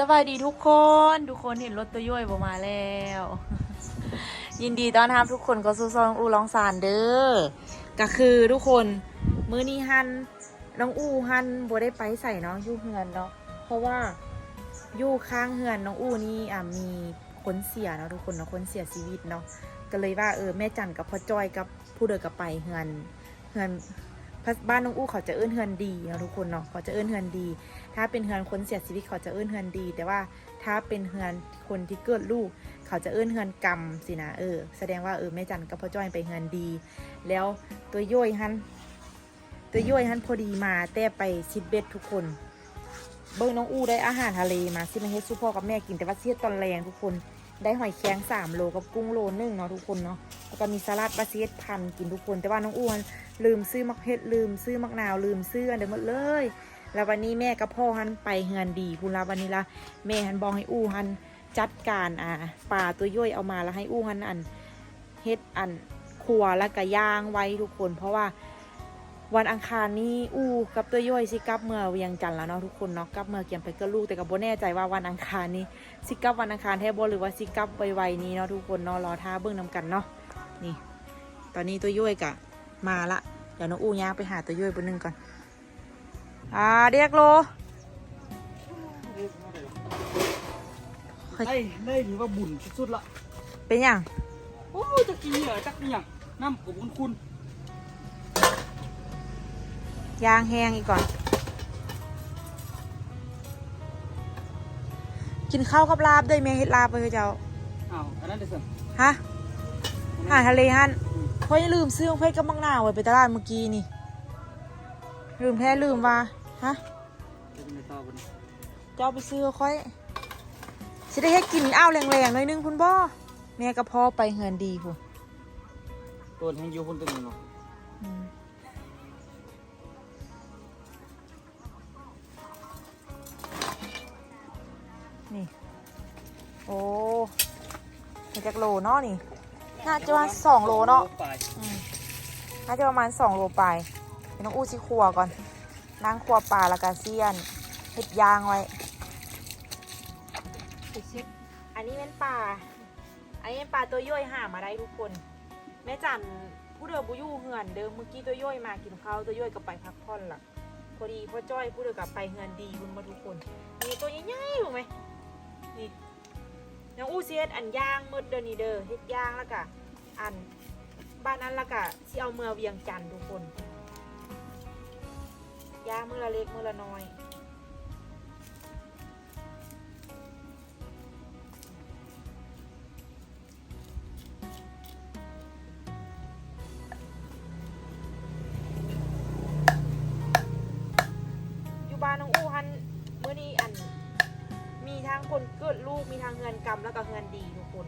สบายดีทุกคน ทุกคนเห็นรถตัวย่อยบมาแล้ว ยินดีต้อนรับทุกคนก็สู่ซองอูลองสารเด้อก็คือทุกคนมื้อนี้ฮันน้องอูฮันบ่ได้ไปใส่เนาะยู่เฮือนเนาะเพราะว่าอยู่ข้างเฮือนน้องอูนี่อะมีคนเสียเนาะทุกคนเนาะคนเสียชีวิตเนาะก็เลยว่าเออแม่จันกับพ่อจอยกับผู้เดินกับไปเฮือนเฮือนบ้านน้องอู้เขาจะเอื้นเฮือนดีเนาะทุกคนเนาะเขาจะเอื้นเฮือนดี ถ้าเป็นเฮือนคนเสียชีวิตเขาจะเอื้นเฮือนดี แต่ว่าถ้าเป็นเฮือนคนที่เกิดลูก เขาจะเอื้นเฮือนกรรมสินะเออ แสดงว่าเออแม่จันกับพ่อจ้อยไปเฮือนดี แล้วตัวย่อยฮันตัวย่อยฮันพอดีมาแต่ไปชิดเบ็ดทุกคน เบิ้งน้องอู้ได้อาหารทะเลมาซิมาเฮ็ดซุปพ่อกับแม่กินแต่ว่าเสียดตอนแรงทุกคนได้หอยแครงสามโลกับกุ้งโลนึงเนาะทุกคนเนาะแล้วก็มีสลัดบาเซียดพันกินทุกคน แต่ว่าน้องอ้วนลืมซื้อมักเห็ดลืมซื้อมักนาวลืมซื้ออันเดียวหมดเลย แล้ววันนี้แม่กับพ่อฮันไปเฮือนดีคุณลาวันนี้ละแม่ฮันบอกให้อู้ฮันจัดการอ่าปลาตัวย่อยเอามาแล้วให้อู้ฮันอันเฮ็ดอันครัวแล้วก็ย่างไว้ทุกคน เพราะว่าวันอังคารนี้อู้กับตัวย่อยสิกับเมื่อเวียงจันแล้วเนาะทุกคนเนาะกับเมื่อเกียมไปก็ลูกแต่ก็บ่แน่ใจว่าวันอังคารนี้สิกับวันอังคารแท้บ่หรือว่าสิกับไวๆนี้เนาะทุกคนเนาะรอท่าเบิ่งนำกันเนาะนี่ ตอนนี้ตัวย่อยกะมาละเดี๋ยวน้องอู้ย่างไปหาตัวย่อยบนนึงก่อน อ่าเรียกโลได้ได้ถือว่าบุญสุดๆละเป็นหยังโอ้จักกี้เหรอจักนี่ยังน้ำกับคุณคุณย่างแห้งอีกก่อน กินข้าวกับลาบด้วยแม่เฮ็ดลาบไปเถอะเจ้าอ้าวอันนั้นเดี๋ยวสิฮะอาหารทะเลฮันเพราะอย่าลืมซื้อของเพชรกับมังนาวไว้ไปตลาดเมื่อกี้นี่ ลืมแท้ลืมว่า ฮะจะเป็นต่อกันเจ้าไปซื้อค่อยสิได้ให้กินอ้าวแรงๆหน่อยนึงคุณพ่อแม่กับพ่อไปเฮือนดีพุ่นตัวแทงยูคนตัวหนึงเนาะอืมนี่ โอ้มาจากโลเนาะนี่ น่าจะว่าสองโลเนาะไปอืมน่าจะประมาณสองโลไปเดี๋ยวน้องอู้ชิครัวก่อน นั่งครัวปลาและกาเซียนเห็ดยางไว้อันนี้เป็นปลา อันนี้เป็นปลาตัวย่อยหามาได้ทุกคน แม่จันผู้เดิมบุยู่เหือนเดิมเมื่อกี้ตัวย่อยมากินข้าวตัวย่อยก็ไปพักผ่อนล่ะ พอดีพ่อจ้อยผู้เดิมกลับไปเหือนดีคุณมาทุกคนนี่ตัวใหญ่ๆถูกไหมนี่น้องอู้เซียดอันย่างมืดเดินนี่เด้อเฮ็ดย่างแล้วก็อันบ้านนั้นและกะที่เอาเมือเวียงจันทุกคน ย่ามือละเล็กมือละน้อยอยู่บ้านน้องอู้ฮันเมื่อนี้อัน มีทางคนเกิดลูกมีทางเงินกรรมแล้วก็เงินดีทุกคน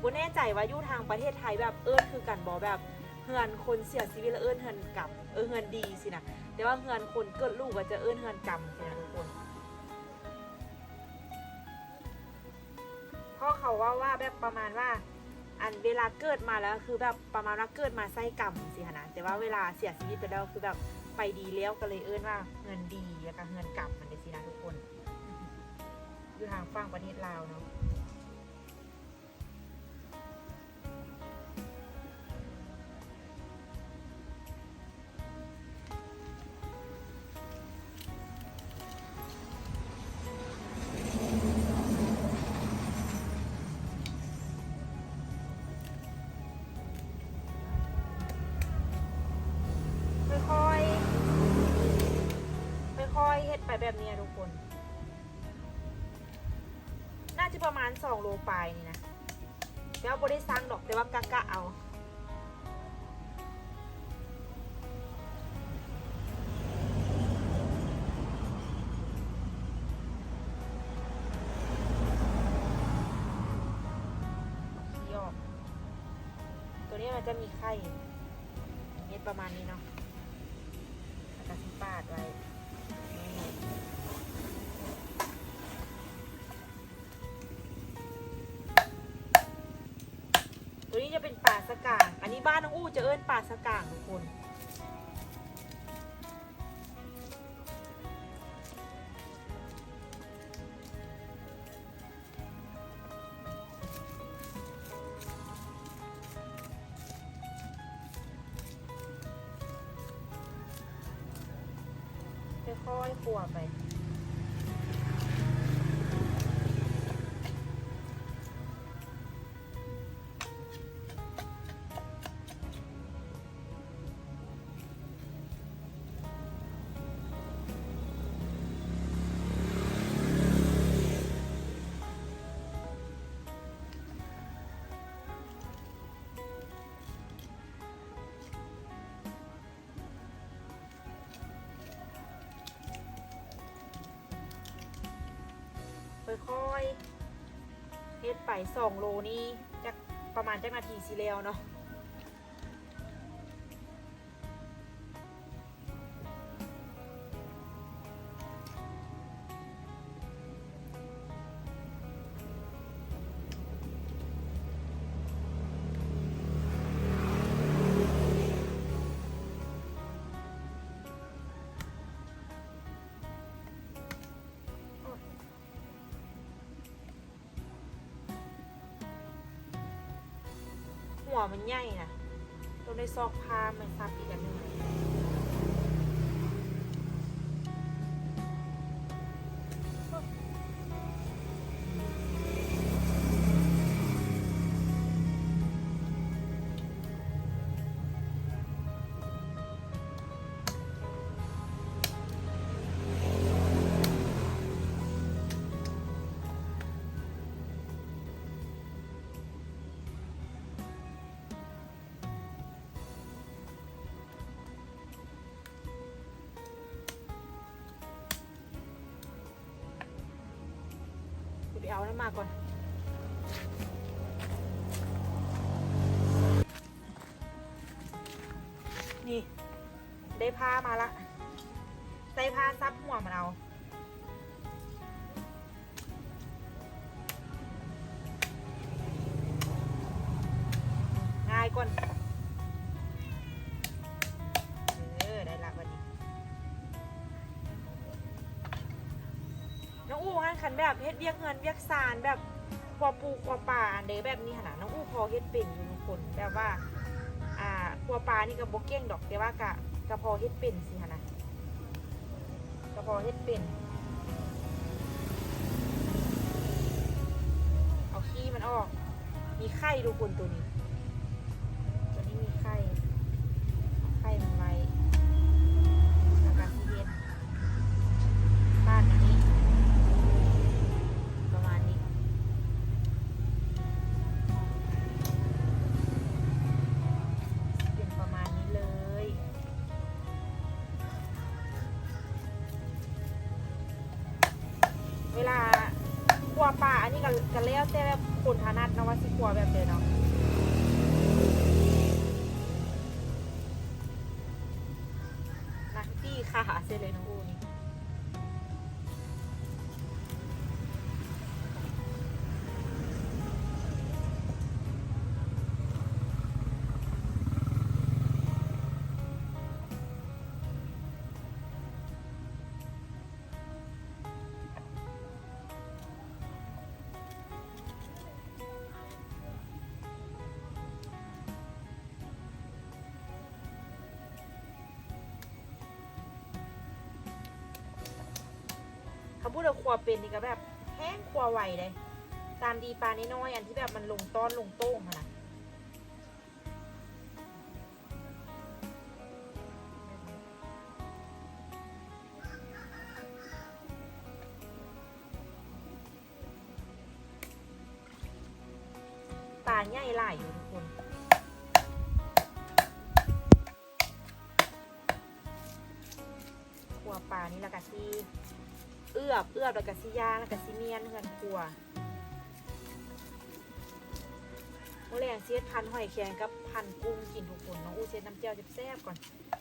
บ่แน่ใจว่าอยู่ทางประเทศไทยแบบเอิ้นคือกันบอแบบเฮือนคนเสียชีวิตแล้วเอิ้นเฮือนกรรมเออเฮือนดีสินะ แต่ว่าเฮือนคนเกิดลูกก็จะเอิ้นเฮือนกรรมสินะทุกคนเพราะเขาว่าว่าแบบประมาณว่า อันเวลาเกิดมาแล้วคือแบบประมาณว่าเกิดมาไส้กรรมสิคะนะแต่ว่าเวลาเสียชีวิตไปแล้วคือแบบไปดีแล้วก็เลยเอิ้นว่าเงินดีแล้วก็เงินกรรมมันเดสินะทุกคน อยู่ทางฝั่งประเทศลาวเนาะ องโลปลายนี่นะแล้วบ่ได้สร้างดอกแต่ว่ากะกะเอาขี้ออกตัวนี้มันจะมีไข่เม็ดประมาณนี้เนาะแล้วก็สิปาดไว้ นนี้บ้านน้องอู้จะเอิ้นป่าสกางทุกคน ค่อยๆเฮ็ดไปสองโลนี่จะประมาณจักนาทีสิแล้วเนาะ หัวมันใหญ่นะต้องได้ซอกผ้ามันซับอีกอันหนึง เอานั้นมาก่อนนี่ ได้ผ้ามาละได้ผ้าซับหัวมันเอา แบบเฮ็ดเวียกเงินเวียกซานแบบครัวปูครัวปลาเดแบบนี้ขนาดน้องอู้พอเฮ็ดเป็นอยู่ทุกคนแบบว่า อ่าครัวปลานี่ก็บ่เก่งดอกแต่ว่ากะกะพอเฮ็ดเป็นสิขนาดกะพอเฮ็ดเป็นเอาขี้มันออก มีไข่ดูคนตัวนี้ กตี้ค่ะเส พูดว่าครัวเป็นนี่ก็แบบแห้งครัวไหวเลย ตามดีปลาน้อยๆอันที่แบบมันลงต้อนลงโต้งอะนะปลาใหญ่หลายอยู่ือบเอือบแล้วก็สิยางแล้วก็สิเมียนเฮือนครัวโมแรงเสียดพันหอยแครงกับพันกุ้งกินทุกคนน้องอู้เสียดน้ำเจียวแซ่บๆก่อน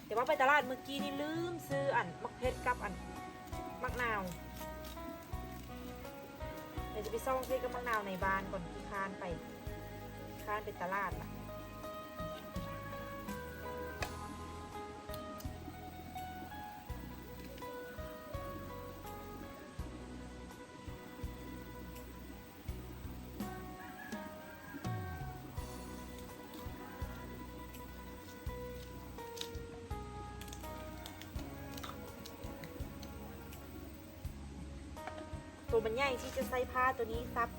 แต่ว่าไปตลาดเมื่อกี้นี่ลืมซื้ออันมักเพชรกับอันมักนาวเดี๋ยวจะไปซ่องซื้อกับมักนาวในบ้านก่อนที่ค้านไปค้านไปตลาดล่ะ ตัวมันใหญ่ที่จะใส่ผ้าตัวนี้ซับ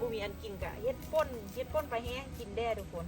บ่มีอันกินกะเฮ็ดป่นเฮ็ดป่นไปแห้งกินได้ทุกคน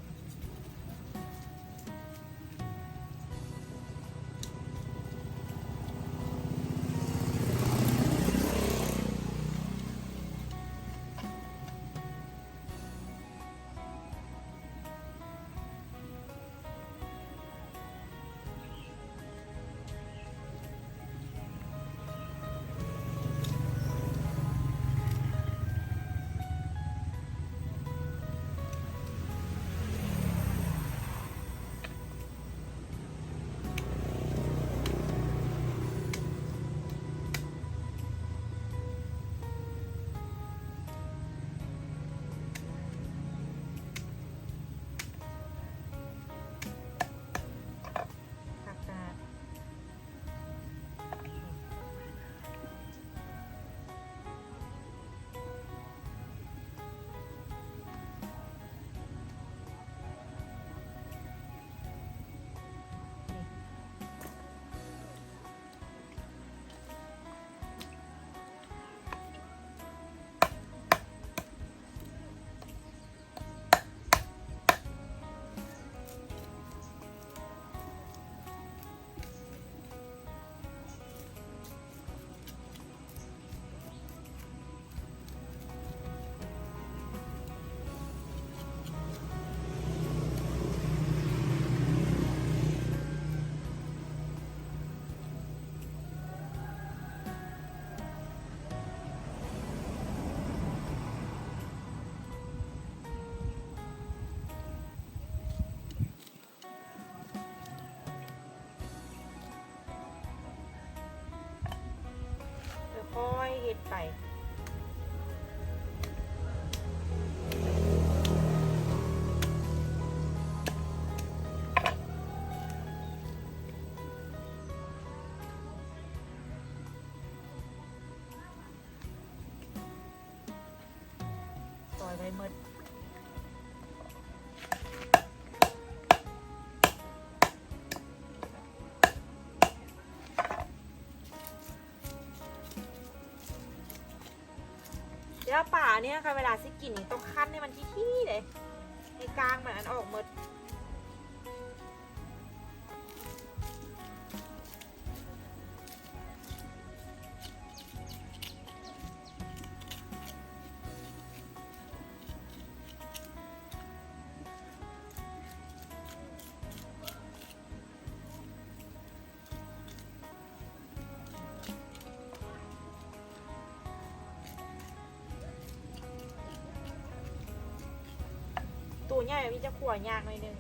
เฮ็ดไปซอยไว้หมด เนี่ยค่ะเวลาสิกินนี่ต้องคั้นให้มันที่ๆเลยให้กลางมันอันออกหมด ตัวใหญ่พี่จะขัวยากหน่อยนึง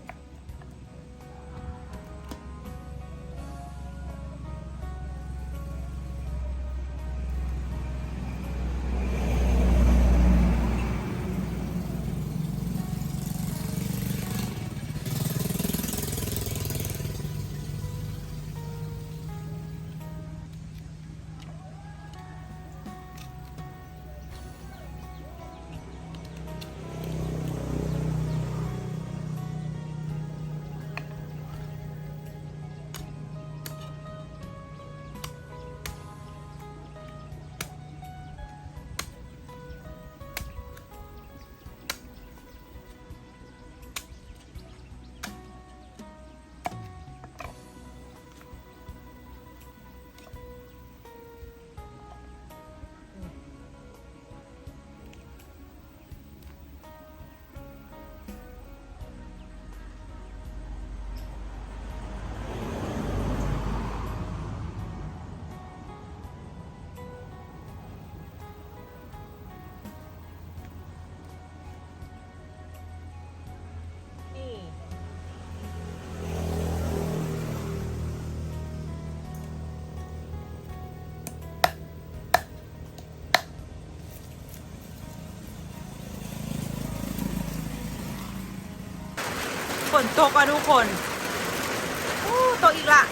ตกอะทุกคนอู้ตกอีกละ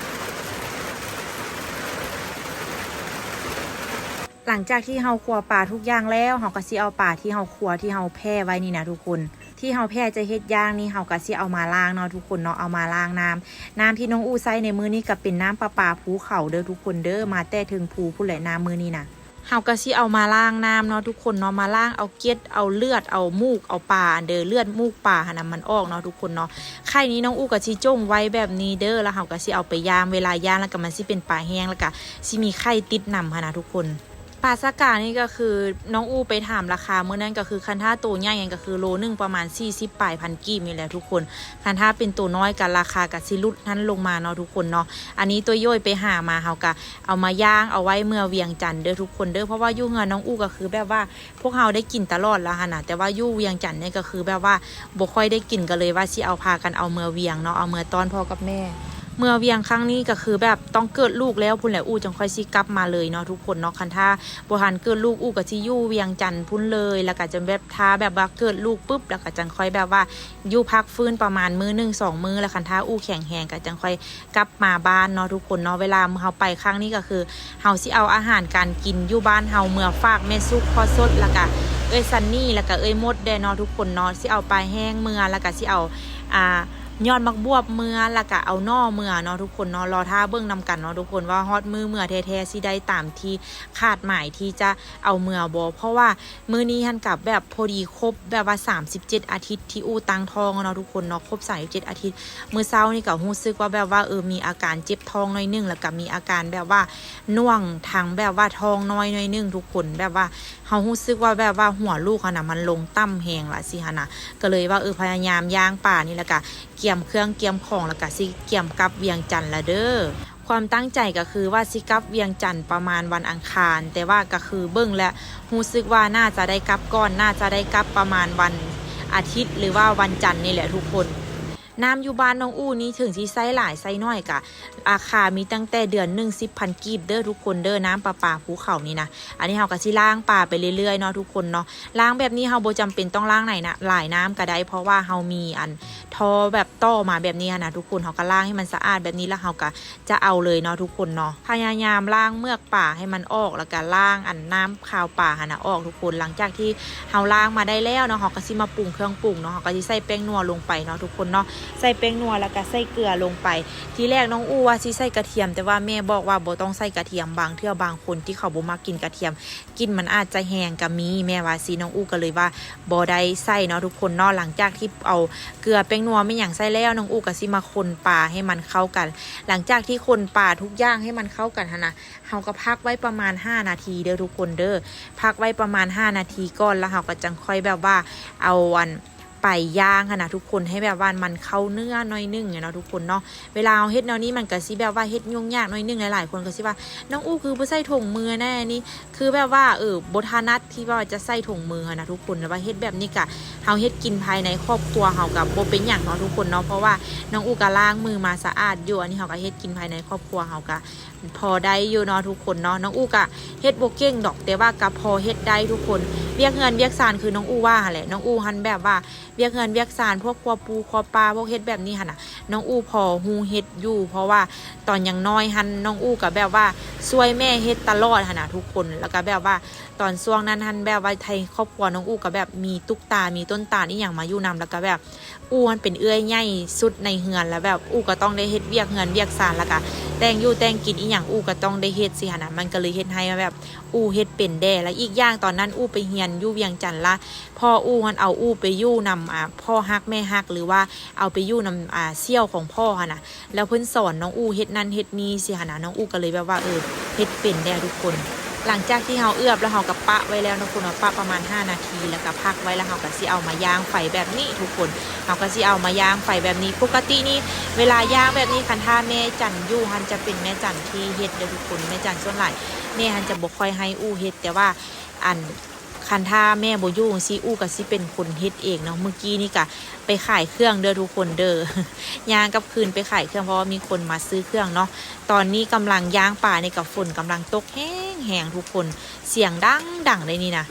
หลังจากที่เฮาขัวป่าทุกอย่างแล้วเฮาก็สิเอาป่าที่เฮาขัวที่เฮาแพ่ไว้นี่นะทุกคน ที่เฮาแพ่จะเฮ็ดย่างนี่เฮาก็สิเอามาล้างเนาะทุกคนเนาะเอามาล้างน้ำน้ำที่น้องอู้ใส่ในมือนี้ก็เป็นน้ำประปาภูเขาเด้อทุกคนเด้อมาแต่ถึงภูผู้แหลน้ำมือนี้นะ เฮากะสิเอามาล่างน้ำเนาะทุกคนเนาะมาล่างเอาเกล็ดเอาเลือดเอามูกเอาปลาเด้อเลือดมูกปลาหันะมันออกเนาะทุกคนเนาะไข่นี้น้องอูกะสิจ้งไว้แบบนี้เด้อแล้วเฮากะสิเอาไปย่างเวลาย่างแล้วก็มันสิเป็นปลาแห้งแล้วก็สิมีไข่ติดนำค่ะนะทุกคน ปลาสกานี่ก็คือน้องอูไปถามราคาเมื่อนั้นก็คือคันท่าตัวใหญ่ยังก็คือโลนึงประมาณ 40ปลายพันกีบนี่แหละทุกคน คันท่าเป็นตัวน้อยกันราคากับซิลุดนั้นลงมาเนาะทุกคนเนาะอันนี้ตัวย่อยไปหามาเฮากะเอามาย่างเอาไว้เมื่อเวียงจันทน์เด้อทุกคนเด้อเพราะว่ายู่เงินน้องอูก็คือแบบว่าพวกเฮาได้กินตลอดแล้วค่ะนะแต่ว่ายู่เวียงจันทน์เนี่ยก็คือแบบว่าบ่ค่อยได้กินกันเลยว่าสิเอาพากันเอาเมื่อเวียงเนาะเอาเมื่อตอนพ่อกับแม่ เมื่อเวียงครั้งนี้ก็คือแบบต้องเกิดลูกแล้วพุ่นแหละอู้จังค่อยสิกลับมาเลยเนาะทุกคนเนาะคันท่าบ่ทันเกิดลูกอู้ก็สิอยู่เวียงจันทน์พุ่นเลย แล้วก็จะแบบท่าแบบว่าเกิดลูกปุ๊บแล้วก็จังค่อยแบบว่ายู่พักฟื้นประมาณมือหนึ่งสองมือแล้วคันท่าอู้แข็งแหงก็จังค่อยกลับมาบ้านเนาะทุกคนเนาะเวลาเฮาไปครั้งนี้ก็คือเฮาสิเอาอาหารการกินอยู่บ้านเฮาเมื่อฝากแม่ซุกพอสดแล้วก็เอ้ยซันนี่แล้วก็เอ้ยมดแดเนาะทุกคนเนาะสิเอาปลาแห้งเมื่อแล้วก็สิเอาอ่า ยอดมักบวบเมือแล้วก็เอาน่อเมือเนาะทุกคนเนาะรอท่าเบิ่งนำกันเนาะทุกคนว่าฮอตมือเมือแท้ๆสิได้ตามที่คาดหมายที่จะเอาเมือบ่เพราะว่ามือนี้หันกับแบบพอดีครบแบบว่า 37 อาทิตย์ที่อูตังทองเนาะทุกคนเนาะครบ37อาทิตย์มือเช้านี่ก็รู้สึกว่าแบบว่าเออมีอาการเจ็บท้องน่อยนึงแล้วก็มีอาการแบบว่าน่วงทางแบบว่าท้องน้อยน่อยนึงทุกคนแบบว่าเฮารู้สึกว่าแบบว่าหัวลูกอะนะมันลงต่ำแหงละสิฮะนะก็เลยว่าเออพยายามย่างป่านี่แล้วก็กี่ยมเครื่องเกี่ยมของแล้วก็สิเกี่ยมกับเวียงจันทร์ละเด้อความตั้งใจก็คือว่าสิกลับเวียงจันทร์ประมาณวันอังคาร แต่ว่าก็คือเบิ่งและรู้สึกว่าน่าจะได้กลับก่อนน่าจะได้กลับประมาณวันอาทิตย์ หรือว่าวันจันทร์นี่แหละทุกคน น้ำอยู่บ้านน้องอู้นี้ถึงที่ไซหลายไซน้อยกะอาคามีตั้งแต่เดือนหนึ่งสิบพันกีบเด้อทุกคนเด้อน้ำประปาภูเขานี่นะอันนี้เฮาก็สิล้างป่าไปเรื่อยๆเนาะทุกคนเนาะล้างแบบนี้เฮาบ่จำเป็นต้องล้างไหนนะหลายน้ำก็ได้ เพราะว่าเฮามีอันทอแบบต่อมาแบบนี้นะทุกคนเฮาก็ล้างให้มันสะอาดแบบนี้แล้วเฮาก็จะเอาเลยเนาะทุกคนเนาะพยายามล้างเมือกป่าให้มันออกแล้วก็ล้างอันน้ำคาวป่าหันะออกทุกคนหลังจากที่เฮาล้างมาได้แล้วเนาะเฮาก็สิมาปรุงเครื่องปรุงเนาะเฮาก็สิใส่แป้งนัวลงไปเนาะทุกคนเนาะใส่แป้งนัวแล้วก็ใส่เกลือลงไป ทีแรกน้องอูว่าสิใส่กระเทียม แต่ว่าแม่บอกว่าบ่ต้องใส่กระเทียมบางเทื่อบางคนที่เขาบ่มักกินกระเทียม กินมันอาจจะแห้งก็มีแม่ว่าสิน้องอูก็เลยว่าบ่ได้ใส่เนาะทุกคนเนาะหลังจากที่เอาเกลือแป้งนัวไม่อย่างใส่แล้วน้องอูก็สิมาคนปลาให้มันเข้ากัน หลังจากที่คนปลาทุกอย่างให้มันเข้ากันนนะเฮาก็พักไว้ประมาณ 5 นาทีเด้อทุกคนเด้อพักไว้ประมาณ 5 นาทีก่อนแล้วเฮาก็จังค่อยแบบว่าเอาวัน ไปย่างค่ะนะทุกคนให้แบบว่ามันเข้าเนื้อหน้อยนึงเนาะทุกคนเนาะเวลาเอาเฮ็ดแนวนี้มันก็สิแบบว่าเฮ็ดยุ่งยากหน้อยนึงหลายๆคนก็สิว่าน้องอู้คือบ่ใส่ถุงมือแน่นี่คือแบบว่าเออบ่ทานัดที่ว่าจะใส่ถุงมือค่ะนะทุกคนแต่ว่าเฮ็ดแบบนี้กะเฮาเฮ็ดกินภายในครอบครัวเฮากับบ่เป็นหยังเนาะทุกคนเนาะเพราะว่าน้องอู้ก็ล้างมือมาสะอาดอยู่อันนี้เฮาก็เฮ็ดกินภายในครอบครัวเฮาก็พอได้อยู่เนาะทุกคนเนาะน้องอู้ก็เฮ็ดบ่เก่งดอกแต่ว่าก็พอเฮ็ดได้ทุกคนเวียกเงินเวียกซานคือน้องอู้ว่าแหละน้องอู้หันแบบว่าเวียกเงินเวียกสารพวกครัวปูครัวปลาพวกเฮ็ดแบบนี้ค่ะน่ะน้องอูพอฮูเฮ็ดอยู่ เพราะว่าตอนยังน้อยหันน้องอูกับแบบว่าช่วยแม่เฮ็ดตลอดหันน่ะทุกคนแล้วก็แบบว่า ตอนช่วงนั้นหันแบบว่าไทยครอบครัวน้องอูกับแบบมีตุ๊กตา มีต้นตาลนี่อย่างมาอยู่นำแล้วก็แบบอูมันเป็นเอื้อยใหญ่สุดในเฮือนแล้วแบบอูก็ต้องได้เฮ็ดเวียกเฮือนเวียกสารแล้วก็แต่งอยู่แต่งกินอีหยังอูก็ต้องได้เฮ็ดสิหนะมันก็เลยเฮ็ดให้แบบอูเฮ็ดเป็นแด่แล้วอีกอย่างตอนนั้นอูไปเฮียนอยู่เวียงจันทน์ละพ่ออูมันเอาอูไปอยู่นำอ่าพ่อฮักแม่ฮักหรือว่าเอาไปอยู่นำอ่าเซี่ยวของพ่อค่ะนะแล้วเพิ่นสอนน้องอูเฮ็ดนั่นเฮ็ดนี้สิค่ะนะน้องอูก็เลยแบบว่าเออเฮ็ดเป็นได้ทุกคน หลังจากที่เฮาเอือบแล้วเฮากับปะไว้แล้วนะคุณว่าปะประมาณ 5 นาทีแล้วก็พักไว้แล้วเฮาก็สิเอามาย่างไฟแบบนี้ทุกคนเฮาก็สิเอามาย่างไฟแบบนี้ ปกตินี่เวลาย่างแบบนี้คันท่าแม่จันยู่ฮันจะเป็นแม่จันที่เฮ็ดเด้อทุกคนแม่จันส่วนหลายแม่ฮันจะบ่ค่อยให้อู้เฮ็ดแต่ว่าอัน คันท่าแม่โบอยูจั่งซีอู้กับซีเป็นคนเฮ็ดเองเนาะเมื่อกี้นี่กะไปขายเครื่องเด้อทุกคนเด้อย่าง กับคืนไปขายเครื่องเพราะว่ามีคนมาซื้อเครื่องเนาะตอนนี้กำลังย่างป่าในกับฝนกำลังตกแห้งแหงทุกคนเสียงดังดังเลยนี่นะ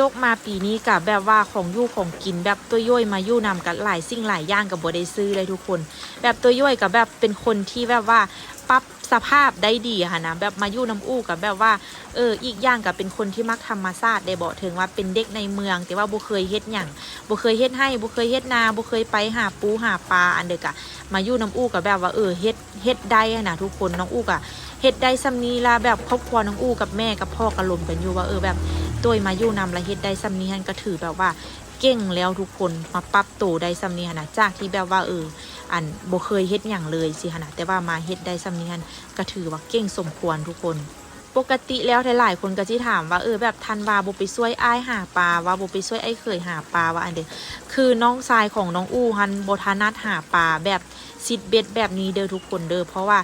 ตกมาปีนี้กับแบบว่าของยู่ของกินแบบตัวย่อยมายู่นำกันหลายสิ่งหลายอย่างกับบได้ซื้อเลยทุกคน แบบตัวย่อยกับแบบเป็นคนที่แบบว่าปรับ สภาพได้ดีค่ะนะแบบมาอยู่น้ำอู้กับแบบว่าเอออีกอย่างกับเป็นคนที่มักธรรมชาติได้บอกถึงว่าเป็นเด็กในเมือง แต่ว่าบ่เคยเฮ็ดหยังบ่เคยเฮ็ดให้บ่เคยเฮ็ดนาบ่เคยไปหาปูหาปลาอันเด็กอะมาอยู่น้ำอู้กับแบบว่าเออเฮ็ดเฮ็ดได้อะนะทุกคนน้องอู้กะเฮ็ดได้ซำนี้ละแบบครอบครัวน้องอู้กับแม่กับพ่อก็ลมกันอยู่ว่าเออแบบตัวมาอยู่นำละเฮ็ดได้ซำนี้หันก็ถือแบบว่าเก่งแล้วทุกคนมาปรับตัวได้ซำนี้หั้นนะจากที่แบบว่าเออ อันบ่เคยเฮ็ดอย่างเลยสิขนาดแต่ว่ามาเฮ็ดได้ซำนี้หันก็ถือว่าเก่งสมควรทุกคนปกติแล้วหลายๆคนก็จะถามว่าเออแบบทันวาบ่ไปช่วยอ้ายหาปลาว่าบ่ไปช่วยไอ้เคยหาปลาว่าอันเดียคือน้องชายของน้องอู้ฮันโบทานัดหาปลาแบบซิดเบ็ดแบบนี้เด้อทุกคนเด้อเพราะว่า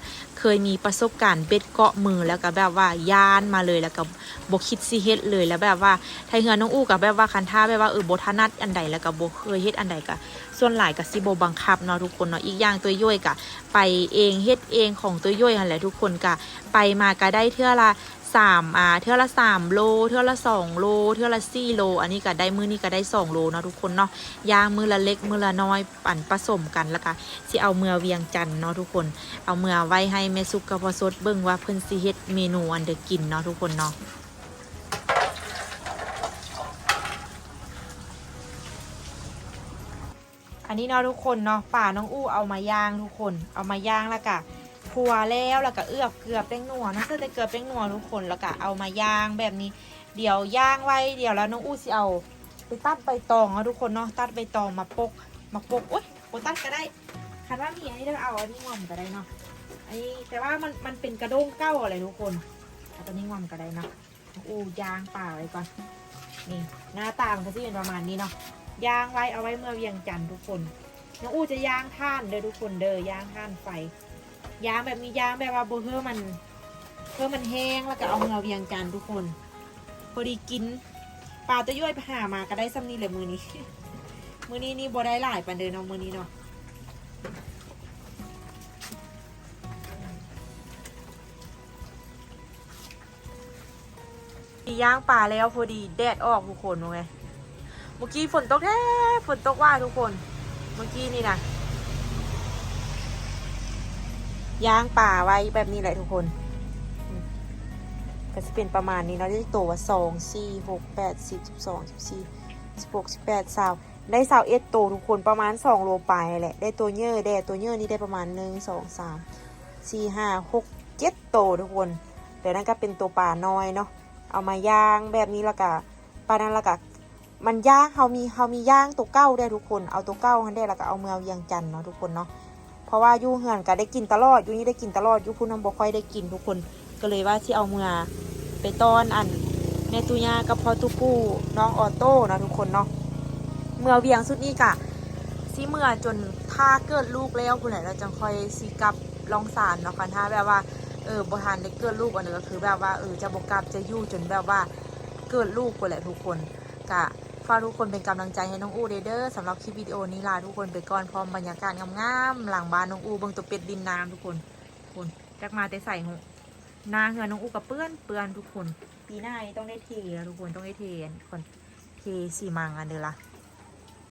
เคยมีประสบการณ์เบ็ดเกาะมือแล้วก็แบบว่าย่านมาเลยแล้วก็บกคิดซีเฮ็ดเลยแล้วแบบว่าไทยเฮือน้องอู้กับแบบว่าคันท่าแบบว่าเออบทนัดอันใดแล้วก็บ่เคยเฮ็ดอันใดก็ส่วนหลายก็สิบ่บังคับเนาะทุกคนเนาะอีกอย่างตัวย่อยก็ไปเองเฮ็ดเองของตัวย่อยหันแหละทุกคนก็ไปมาก็ได้เท่าละ สามอ่าเท่าละสามโล เท่าละสองโล เท่าละสี่โล อันนี้ก็ได้มือนี้ก็ได้สองโลเนาะทุกคนเนาะยางมือละเล็กมือละน้อยปั่นผสมกันแล้วก็สิเอาเมือเวียงจันเนาะทุกคน เอาเมือไว้ให้แม่ซุกกับพ่อสดเบิ่งว่าเพิ่นสิเฮ็ดเมนูอันเดอกินเนาะทุกคนเนาะอันนี้เนาะทุกคนเนาะป่าน้องอู้เอามาย่างทุกคนเอามาย่างแล้วก็ พัวแล้วแล้วก็เอือบเกือบแป้งนัวนะเสื้อแต่เกือแป้งนัวทุกคนแล้วก็เอามาย่างแบบนี้ เดี๋ยวย่างไว้เดี๋ยวแล้วน้องอู้สิเอาไปตัดใบตองเนาะทุกคนเนาะตัดใบตองมาปกมาปกโอ๊ยโอตัดก็ได้คันว่ามีอันนี้เราเอาอันนี้งอมก็ได้เนาะอันนี้แต่ว่ามันมันเป็นกระด้งเก้าอะไรทุกคนเอาตัวนี้งอมก็ได้เนาะอู้ย่างเปล่าไว้ก่อนนี่หน้าต่ามันก็จะเป็นประมาณนี้เนาะย่างไว้เอาไว้เมื่อเวียงจันทร์ทุกคนน้องอู้จะย่างท่านเด้อทุกคนเด้อย่างท่านไฟ ยางแบบมียางแบบว่าโบเพื่อมัน เพื่อมันแห้งแล้วก็เอาเงาเวียงจันทุกคนพอดีกินปลาตะย้อยไปหามาก็ได้ซ้ำนี่เลยมือนี้ มือนี้นี่บ่ได้หลายปันเดินเนาะมือนี้เนาะีย่างปลาแล้วพอดีแดดออกทุกคนไงเมื่อกี้ฝนตกแท้ฝนตกว่าทุกคน เมื่อกี้นี่นะ ย่างป่าไว้แบบนี้แหละทุกคนมก็จะเป็นประมาณนี้เนาะได้ตัวว่าสองสี่หกแปดสิบสิบสองสิบสี่สิบหกสิบแปดสาวได้สาวเอ็ดตัวทุกคนประมาณสองโลปลายแหละได้ตัวเยอะได้ตัวเยอะนี่ได้ประมาณหนึ่งสองสามสี่ห้าหกเจ็ดตัวทุกคนเดี๋ยวนั้นก็เป็นตัวป่าน้อยเนาะเอามาย่างแบบนี้ล้วก็ปลานั้นล้วก็มันย่างเขามีเขามีย่างตัวเก้าได้ทุกคน เอาตัวเก้าหันได้ล้วก็เอาเมือเวียงจันเนาะทุกคนเนาะ ราะว่าอยู่เหือนก็ได้กินตลอดอยู่นี่ได้กินตลอดอยู่พุ่นน้ำบ่ค่อยได้กินทุกคนก็เลยว่าที่เอาเมือไปต้อนอันแม่ตุยากับพ่อตุกู้น้องออโต้นะทุกคนเนาะเมื่อเวียงสุดนี้กะสิเมื่อจนถ้าเกิดลูกแล้วคุณไหนเราจะคอยสีกับลองสารเนาะค่ะถ้าแบบว่าเออบ่ทันได้เกิดลูกอันนี้ก็คือแบบว่าเออจะบ่กลับจะยู่จนแบบว่าเกิดลูกไปแหละทุกคนกะากทุกคนเป็นกำลังใจให้น้องอูเดอเดอร์สำหรับคลิปวิดีโอนี้ลาทุกคนไปก่อนพร้อมบรรยากาศงามๆหลังบ้านน้องอูเบิ่งตัวเป็ดดินน้ำทุกคนคนจักมาแต่ใส่หูหน้าเหือน้องอูกับเปื้อนเปื้อนทุกคน ปีหน้าต้องได้เทแล้วทุกคนต้องได้เทคนเทสีมังอันเดือละ